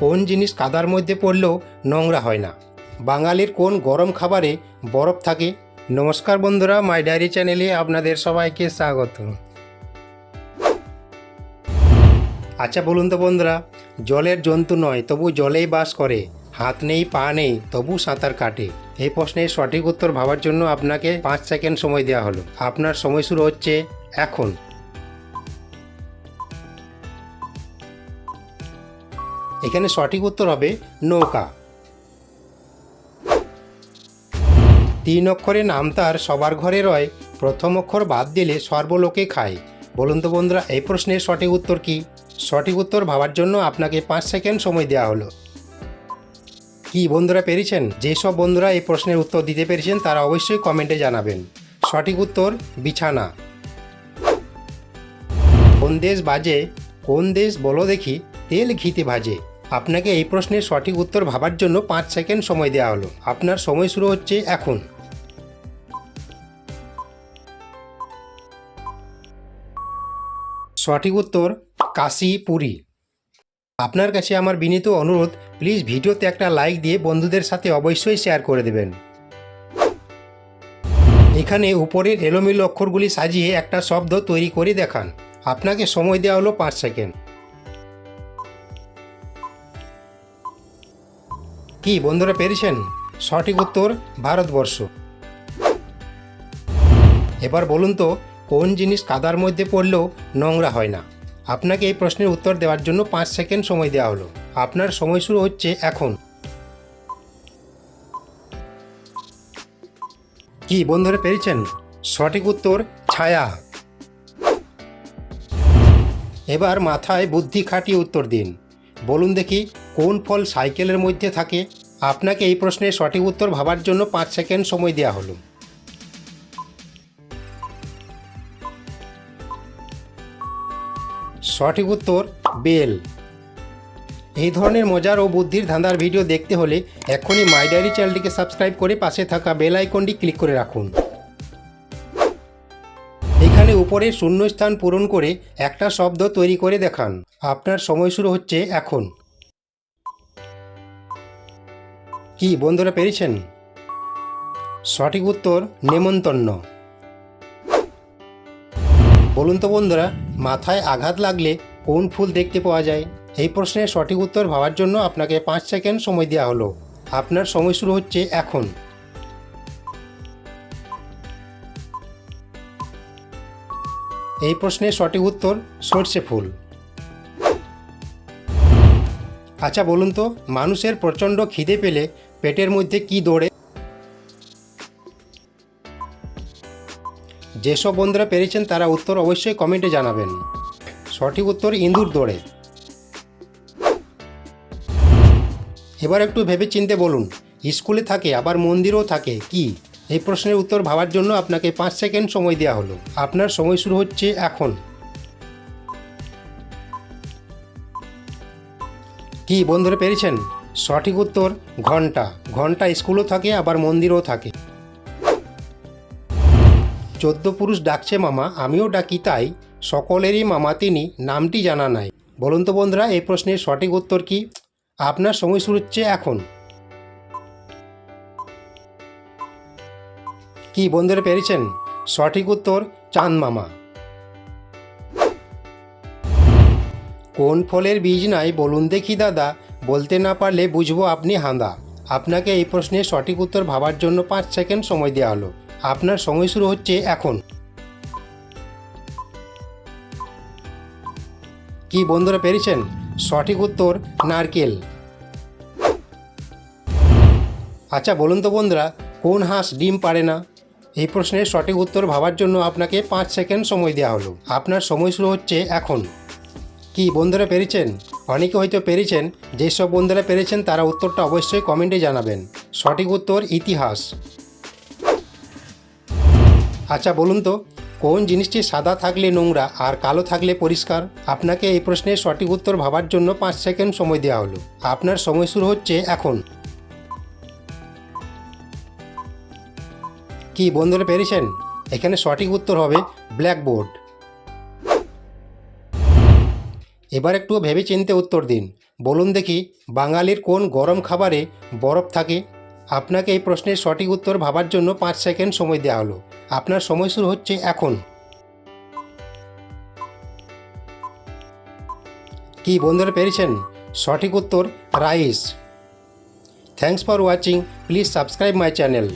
কোন জিনিস কাদার মধ্যে পড়লেও নোংরা হয় না। বাঙালির কোন গরম খাবারে বরফ থাকে? নমস্কার বন্ধুরা, মাই ডায়েরি চ্যানেলে আপনাদের সবাইকে স্বাগত। আচ্ছা বলুন তো বন্ধুরা, জলের জন্তু নয়, তবু জলেই বাস করে। হাত নেই, পা নেই, তবু সাঁতার কাটে। এই প্রশ্নের সঠিক উত্তর ভাবার জন্য আপনাকে পাঁচ সেকেন্ড সময় দেওয়া হলো। আপনার সময় শুরু হচ্ছে এখন। এখানে সঠিক উত্তর হবে নৌকা। তিন অক্ষরে নাম তার সবার ঘরে রয়। প্রথম অক্ষর বাদ দিলে সর্বলোকে খায়। বলুন তো বন্ধুরা, এই প্রশ্নের সঠিক উত্তর কি? সঠিক উত্তর ভাবার জন্য আপনাকে পাঁচ সেকেন্ড সময় দেওয়া হলো। কি বন্ধুরা পেরেছেন? যেসব বন্ধুরা এই প্রশ্নের উত্তর দিতে পেরেছেন, তারা অবশ্যই কমেন্টে জানাবেন। সঠিক উত্তর, বিছানা। কোন দেশ বাজে? কোন দেশ বলো দেখি, তেল ঘিতে ভাজে। আপনাকে এই প্রশ্নের সঠিক উত্তর ভাবার জন্য পাঁচ সেকেন্ড সময় দেওয়া হলো। আপনার সময় শুরু হচ্ছে এখন। সঠিক উত্তর, কাশি পুরী। আপনার কাছে আমার বিনীত অনুরোধ, প্লিজ ভিডিওতে একটা লাইক দিয়ে বন্ধুদের সাথে অবশ্যই শেয়ার করে দেবেন। এখানে উপরের এলোমেলো অক্ষরগুলি সাজিয়ে একটা শব্দ তৈরি করে দেখান। আপনাকে সময় দেওয়া হলো পাঁচ সেকেন্ড। কি বন্ধুরা পেরেছেন? সঠিক উত্তর, ভারতবর্ষ। এবার বলুন তো, কোন জিনিস কাদার মধ্যে পড়লেও নোংরা হয় না? আপনাকে এই প্রশ্নের উত্তর দেওয়ার জন্য পাঁচ সেকেন্ড সময় দেওয়া হলো। আপনার সময় শুরু হচ্ছে এখন। কি বন্ধুরা পেরেছেন? সঠিক উত্তর, ছায়া। এবার মাথায় বুদ্ধি খাটিয়ে উত্তর দিন। বলুন দেখি কোন ফল সাইকেলের মধ্যে থাকে? আপনাকে এই প্রশ্নের সঠিক উত্তর ভাবার জন্য পাঁচ সেকেন্ড সময় দেওয়া হলো। সঠিক উত্তর, বেল। এই ধরনের মজার ও বুদ্ধির ধাঁধার ভিডিও দেখতে হলে এখনই মাই ডায়েরি চ্যানেলটিকে সাবস্ক্রাইব করে পাশে থাকা বেল আইকনটি ক্লিক করে রাখুন। এখানে উপরে শূন্যস্থান পূরণ করে একটা শব্দ তৈরি করে দেখান। আপনার সময় শুরু হচ্ছে এখন। কি বন্ধুরা পেরেছেন? সঠিক উত্তর নেমন্তন্ন। বলুন তো বন্ধুরা, মাথায় আঘাত লাগলে কোন ফুল দেখতে পাওয়া যায়? এই প্রশ্নের সঠিক উত্তর ভাবার জন্য আপনাকে পাঁচ সেকেন্ড সময় দেওয়া হলো। আপনার সময় শুরু হচ্ছে এখন। এই প্রশ্নের সঠিক উত্তর সর্ষে ফুল। আচ্ছা বলুন তো, মানুষের প্রচণ্ড খিদে পেলে পেটের মধ্যে কি দৌড়ে? যেসব বন্ধুরা পেরেছেন তারা উত্তর অবশ্যই কমেন্টে জানাবেন। সঠিক উত্তর ইন্দুর দৌড়ে। এবার একটু ভেবে চিনতে বলুন, স্কুলে থাকে, আবার মন্দিরও থাকে, কি? এই প্রশ্নের উত্তর ভাবার জন্য আপনাকে পাঁচ সেকেন্ড সময় দেওয়া হলো। আপনার সময় শুরু হচ্ছে এখন। কি বন্ধুরা পেরেছেন? সঠিক উত্তর, ঘণ্টা। ঘণ্টা স্কুলও থাকে, আবার মন্দিরও থাকে। চোদ্দ পুরুষ ডাকছে মামা, আমিও ডাকি তাই, সকলেরই মামা তিনি, নামটি জানা নাই। বলুন তো বন্ধুরা, এই প্রশ্নের সঠিক উত্তর কি? আপনার সময় শুরু হচ্ছে এখন। কি বন্ধুরা পেরেছেন? সঠিক উত্তর, চাঁদ মামা। কোন ফলের বীজ নাই বলুন দেখি দাদা, বলতে না পারলে বুঝব আপনি হাঁদা। আপনাকে এই প্রশ্নের সঠিক উত্তর ভাবার জন্য পাঁচ সেকেন্ড সময় দেওয়া হলো। আপনার সময় শুরু হচ্ছে এখন। কি বন্ধুরা পেরেছেন? সঠিক উত্তর, নারকেল। আচ্ছা বলুন তো বন্ধুরা, কোন হাঁস ডিম পারে না? এই প্রশ্নের সঠিক উত্তর ভাবার জন্য আপনাকে পাঁচ সেকেন্ড সময় দেওয়া হলো। আপনার সময় শুরু হচ্ছে এখন। কি বন্ধুরা পেরেছেন? অনেকে হয়তো পেরেছেন, যেসব বন্ধুরা পেরেছেন তারা উত্তরটা অবশ্যই কমেন্টে জানাবেন। সঠিক উত্তর ইতিহাস। আচ্ছা বলুন তো, কোন জিনিসটি সাদা থাকলে নোংরা আর কালো থাকলে পরিষ্কার? আপনাকে এই প্রশ্নের সঠিক উত্তর ভাবার জন্য পাঁচ সেকেন্ড সময় দেওয়া হলো। আপনার সময় শুরু হচ্ছে এখন। কি বন্ধুরা পেরেছেন? এখানে সঠিক উত্তর হবে ব্ল্যাকবোর্ড। এবার একটু ভেবে চিনতে উত্তর দিন। বলুন দেখি, বাঙালির কোন গরম খাবারে বরফ থাকে? আপনাকে এই প্রশ্নের সঠিক উত্তর ভাবার জন্য পাঁচ সেকেন্ড সময় দেওয়া হলো। আপনার সময় শুরু হচ্ছে এখন। কি বন্ধুরা পেরেছেন? সঠিক উত্তর rice. Thanks for watching please subscribe my channel